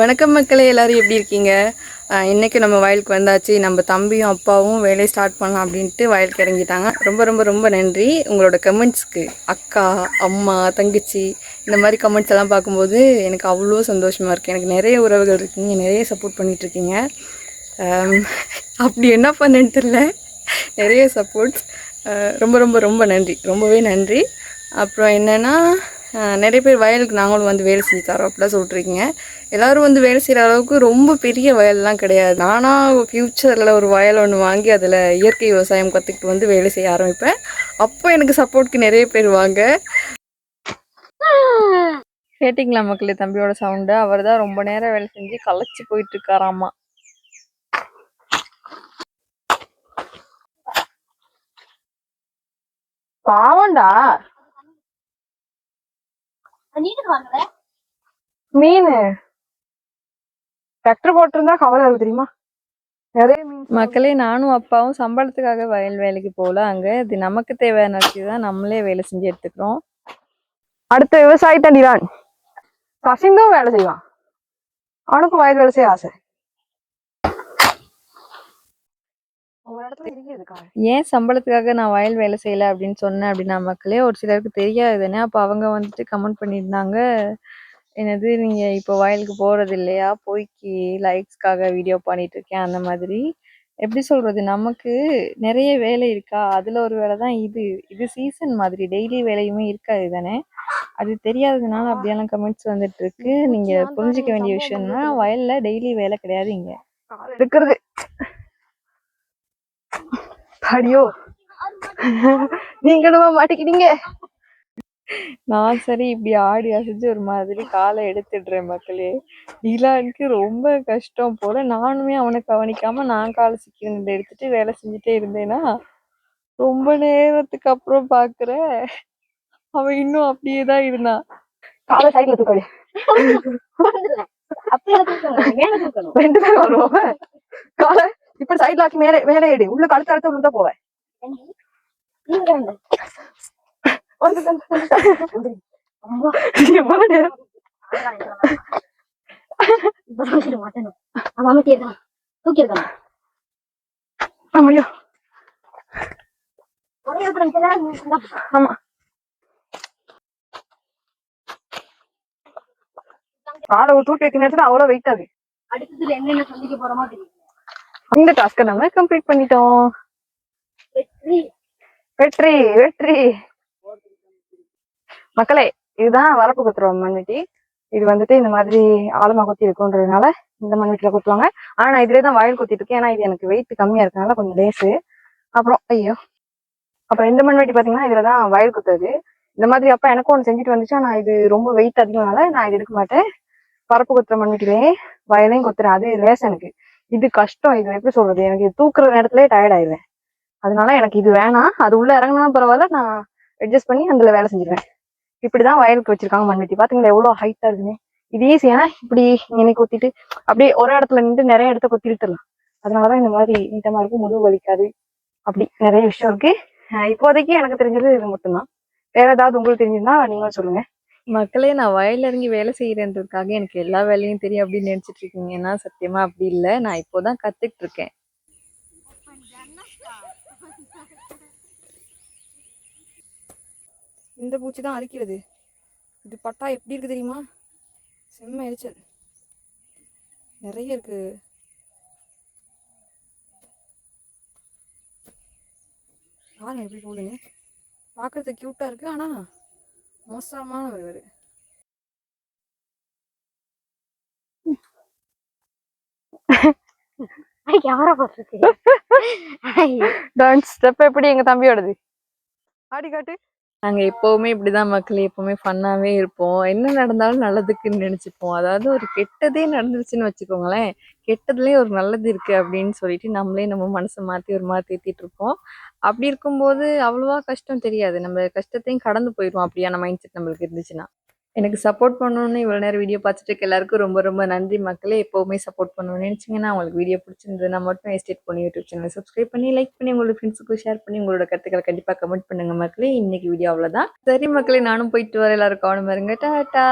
வணக்கம் மக்களே எல்லாரும் எப்படி இருக்கீங்க? இன்றைக்கி நம்ம வயலுக்கு வந்தாச்சு. நம்ம தம்பியும் அப்பாவும் வேலையை ஸ்டார்ட் பண்ணலாம் அப்படின்ட்டு வயலுக்கு இறங்கிட்டாங்க. ரொம்ப ரொம்ப ரொம்ப நன்றி. உங்களோட கமெண்ட்ஸ்க்கு அக்கா அம்மா தங்கச்சி இந்த மாதிரி கமெண்ட்ஸ் எல்லாம் பார்க்கும்போது எனக்கு அவ்வளோ சந்தோஷமாக இருக்குது எனக்கு நிறைய உறவுகள் இருக்கீங்க. நிறைய சப்போர்ட் பண்ணிகிட்ருக்கீங்க இருக்கீங்க. அப்படி என்ன பண்ணேன்னு தெரில நிறைய சப்போர்ட்ஸ் ரொம்ப ரொம்ப ரொம்ப நன்றி. ரொம்பவே நன்றி. அப்புறம் என்னென்னா நிறைய பேர் வயலுக்கு நாங்களும் வந்து வேலை செஞ்சு தரோம் அப்படிலாம் சொல்லிட்டுருக்கீங்க எல்லோரும் வந்து வேலை செய்கிற அளவுக்கு ரொம்ப பெரிய வயல்லாம் கிடையாது. நானாக ஃப்யூச்சரில் ஒரு வயல் ஒன்று வாங்கி அதில் இயற்கை விவசாயம் கற்றுக்கிட்டு வந்து வேலை செய்ய ஆரம்பிப்பேன். அப்போ எனக்கு சப்போர்ட்க்கு நிறைய பேர் வாங்க. கேட்டிங்களா மக்களே தம்பியோட சவுண்டு அவர் தான் ரொம்ப நேரம் வேலை செஞ்சு களைச்சி போயிட்டு இருக்காராமா. பாவண்டா மீன். டிராக்டர் போட்டிருந்தா கவலை இருக்கு தெரியுமா? நிறைய மீன் மக்களே நானும் அப்பாவும் சம்பளத்துக்காக வயல் வேலைக்கு போகல. அங்க இது நமக்கு தேவையான தான் நம்மளே வேலை செஞ்சு எடுத்துக்கிறோம். அடுத்த விவசாயி தண்டிதான் கசிந்தும் வேலை செய்வான். அவனுக்கும் வயல் வேலை செய்ய ஆசை ஒரு இடத்துல இருக்கிறதுக்கா ஏன் சம்பளத்துக்காக நான் வயல் வேலை செய்யல அப்படின்னு சொன்னேன் அப்படின்னா மக்களே ஒரு சிலருக்கு தெரியாது தானே? அப்போ அவங்க வந்துட்டு கமெண்ட் பண்ணியிருந்தாங்க. என்னது நீங்க இப்போ வயலுக்கு போறது இல்லையா? போய்க்கு லைக்ஸ்க்காக வீடியோ பண்ணிட்டு இருக்கேன் அந்த மாதிரி. எப்படி சொல்றது? நமக்கு நிறைய வேலை இருக்கா? அதுல ஒரு வேலை தான் இது. இது சீசன் மாதிரி. டெய்லி வேலையுமே இருக்காது தானே? அது தெரியாததுனால அப்படியெல்லாம் கமெண்ட்ஸ் வந்துட்டு இருக்கு. நீங்க புரிஞ்சுக்க வேண்டிய விஷயம்னா வயல்ல டெய்லி வேலை கிடையாது இங்க. எடுக்கிறது அடியோ நீங்களுமா மாட்டிக்கிட்டீங்க. நான் சரி இப்படி ஆடி அசைஞ்சு ஒரு மாதிரி காலை எடுத்துடுறேன் மக்களே. டிலானுக்கு ரொம்ப கஷ்டம் போல நானுமே அவனை கவனிக்காம நான் காலை சிக்கிறத எடுத்துட்டு வேலை செஞ்சுட்டே இருந்தேனா ரொம்ப நேரத்துக்கு அப்புறம் பாக்குறேன். அவன் இன்னும் அப்படியே தான் இருந்தான். காலை சைட்ல தூக்காடி ரெண்டு பேரும் வருவோம்? காலை இப்ப சைட்ல ஆக்கி மேலே மேலே எடு. உள்ள கழுத்து அழுத்த உள்ள போவேன் ஆமா. காலை தூக்கி வைக்க நேரத்துல அவ்வளவு வெயிட் ஆகுது அடுத்ததுல என்னென்ன சந்திக்க போறோமோ தெரியும். இந்த டாஸ்க்கை நம்ம கம்ப்ளீட் பண்ணிட்டோம். வெற்றி. வெற்றி மக்களே இதுதான் வரப்பு குத்துறோம் மண்வெட்டி. இது வந்துட்டு இந்த மாதிரி ஆழமா கொத்தி இருக்குன்றதுனால இந்த மண்வெட்டில குத்துவாங்க. ஆனா நான் இதுலயே தான் வயல் குத்திட்டு இருக்கேன். ஏன்னா இது எனக்கு வெயிட் கம்மியா இருக்கனால கொஞ்சம் லேசு. அப்புறம் ஐயோ. அப்புறம் இந்த மண்வெட்டி பாத்தீங்கன்னா இதுலதான் வயல் குத்துறது. இந்த மாதிரி அப்பா எனக்கும் ஒன்று செஞ்சுட்டு வந்துச்சு? ஆனா இது ரொம்ப வெயிட் அதிகம்னால நான் இது எடுக்க மாட்டேன். பரப்பு குத்துற மண்வெட்டிலேயே வயலையும் குத்துறேன். அது லேஸ் எனக்கு. இது கஷ்டம். இது எப்படி சொல்றது? எனக்கு இது தூக்குற நேரத்துல டயர்ட் ஆயிடுவேன். அதனால எனக்கு இது வேணாம். அது உள்ள இறங்கினா பரவாயில்ல. நான் அட்ஜஸ்ட் பண்ணி அதுல வேலை செஞ்சிருவேன். இப்படிதான் வயலுக்கு வச்சிருக்காங்க மண்வெட்டி. பாத்தீங்களா? எவ்வளவு ஹைட்டா இருக்குன்னு. இது ஈஸி ஏன்னா இப்படி இன்னைக்கு கொத்திட்டு அப்படியே ஒரு இடத்துல நின்று நிறைய இடத்த கொத்தி இழுத்துடலாம் அதனாலதான் இந்த மாதிரி நீட்டமா இருக்கும். முதுகு வலிக்காது. அப்படி நிறைய விஷயம் இருக்கு. இப்போதைக்கு எனக்கு தெரிஞ்சது இது மட்டும்தான். வேற ஏதாவது உங்களுக்கு தெரிஞ்சிருந்தா நீங்களும் சொல்லுங்க. மக்களே நான் வயல்ல இறங்கி வேலை செய்யறேன்றதுக்காக எனக்கு எல்லா வேலையும் தெரியும் அப்படின்னு நினைச்சிட்டு இருக்கீங்கன்னா சத்தியமா அப்படி இல்லை. நான் இப்போதான் கத்துக்கிட்டு இருக்கேன் இந்த பூச்சி தான் அரிக்கிறது. இது பட்டா எப்படி இருக்கு தெரியுமா? செம்ம எரிச்சல் நிறைய இருக்கு. பாருங்க எப்படி போகுதுங்க பார்க்கறதுக்கு க்யூட்டாக இருக்கு ஆனா மோசமான ஒரு கேமரா போட்டுருக்கு டான்ஸ் ஸ்டெப் எப்படி எங்க தம்பியோடது? ஆடி காட்டு. நாங்க எப்பவுமே இப்படிதான் மக்கள் எப்பவுமே ஃபன்னாவே இருப்போம். என்ன நடந்தாலும் நல்லதுக்குன்னு நினைச்சுப்போம். அதாவது ஒரு கெட்டதே நடந்துருச்சுன்னு வச்சுக்கோங்களேன். கெட்டதுலயே ஒரு நல்லது இருக்கு அப்படின்னு சொல்லிட்டு நம்மளே நம்ம மனசை மாத்தி ஒரு மாதிரி தேத்திட்டு இருப்போம். அப்படி இருக்கும்போது அவ்வளோவா கஷ்டம் தெரியாது. நம்ம கஷ்டத்தையும் கடந்து போயிடுவோம். அப்படியான மைண்ட் செட் நம்மளுக்கு இருந்துச்சுன்னா. எனக்கு சப்போர்ட் பண்ணணும்னு இவ்வளோ நேரம் வீடியோ பார்த்துட்டு இருக்க எல்லாருக்கும் ரொம்ப ரொம்ப நன்றி மக்களே. எப்போவுமே சப்போர்ட் பண்ணணும்னு நினச்சிங்கன்னா உங்களுக்கு வீடியோ பிடிச்சிருந்ததுன்னா மட்டும் எஸ்டேட் பண்ணி யூடியூப் சேனலை சப்ஸ்கிரைப் பண்ணி லைக் பண்ணி உங்களோட ஃப்ரெண்ட்ஸுக்கும் ஷேர் பண்ணி உங்களோட கருத்துக்களை கண்டிப்பாக கமெண்ட் பண்ணுங்க மக்களே. இன்னைக்கு வீடியோ அவ்வளோதான் சரி மக்களே நானும் போயிட்டு வரேன். எல்லாருக்கும் கவனம் இருங்க. டாட்டா!